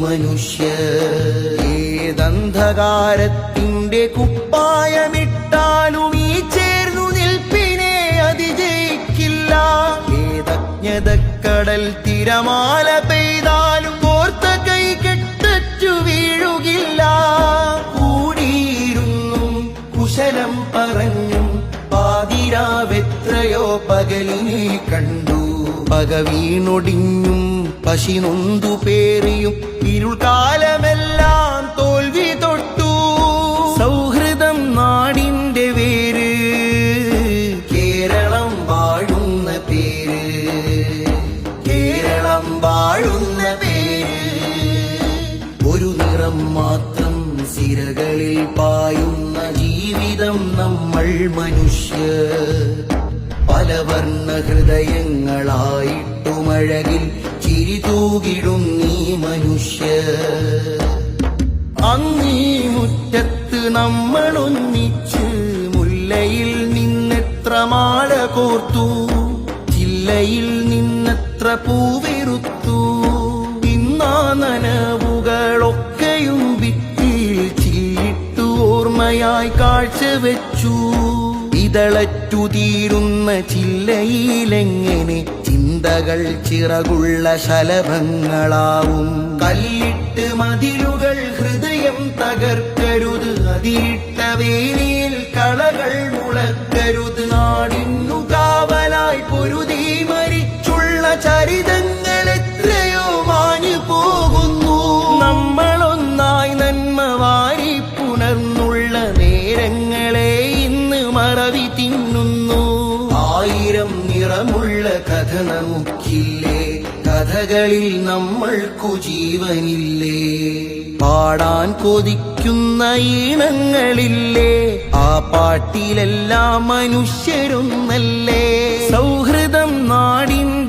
മനുഷ്യ ഏതന്ധകാരത്തിന്റെ കുപ്പായമിട്ടാലും ഈ ചേർന്നു നിൽപ്പിനെ അതിജയിക്കില്ല. ഏതജ്ഞതക്കടൽ തിരമാല പെയ്താലും കൈ കുശലം പകലിനെ കണ്ടു. പക പശി നൊന്തു പേറിയും ഇരുൾക്കാലമെല്ലാം തോൽവി തൊട്ടു. സൗഹൃദം നാടിന്റെ വേര് കേരളം വാഴുന്ന പേര്. കേരളം വാഴുന്ന പേര്. ഒരു നിറം മാത്രം സിരകളിൽ പായുന്ന ജീവിതം നമ്മൾ മനുഷ്യ. പലവർണ ഹൃദയങ്ങളായിട്ടുമഴകിൽ ചിരി നീ മനുഷ്യ. അങ്ങീ മുറ്റത്ത് നമ്മളൊന്നിച്ച് മുല്ലയിൽ നിന്നെത്ര മാല കോർത്തു ജില്ലയിൽ നിന്നെത്ര പൂവിരുത്തു. ഇന്നാ നനവുകളൊക്കെയും ഭിത്തിയിൽ ചില്ലിട്ടു ഓർമ്മയായി കാഴ്ചവെച്ചു ഇതളറ്റു തീരുന്ന ചില്ലയിലെങ്ങനെ ചിന്തകൾ ചിറകുള്ള ശലഭങ്ങളാവും. കല്ലിട്ട് മതിലുകൾ ഹൃദയം തകർക്കരുത്. അതിരിട്ട വേലിയിൽ ഉള്ള കഥ നമുക്കില്ലേ കഥകളിൽ നമ്മൾക്കു ജീവനില്ലേ പാടാൻ കൊതിക്കുന്ന ഈണങ്ങളില്ലേ? ആ പാട്ടിലെല്ലാം മനുഷ്യരൊന്നല്ലേ? സൗഹൃദം നാടിൻ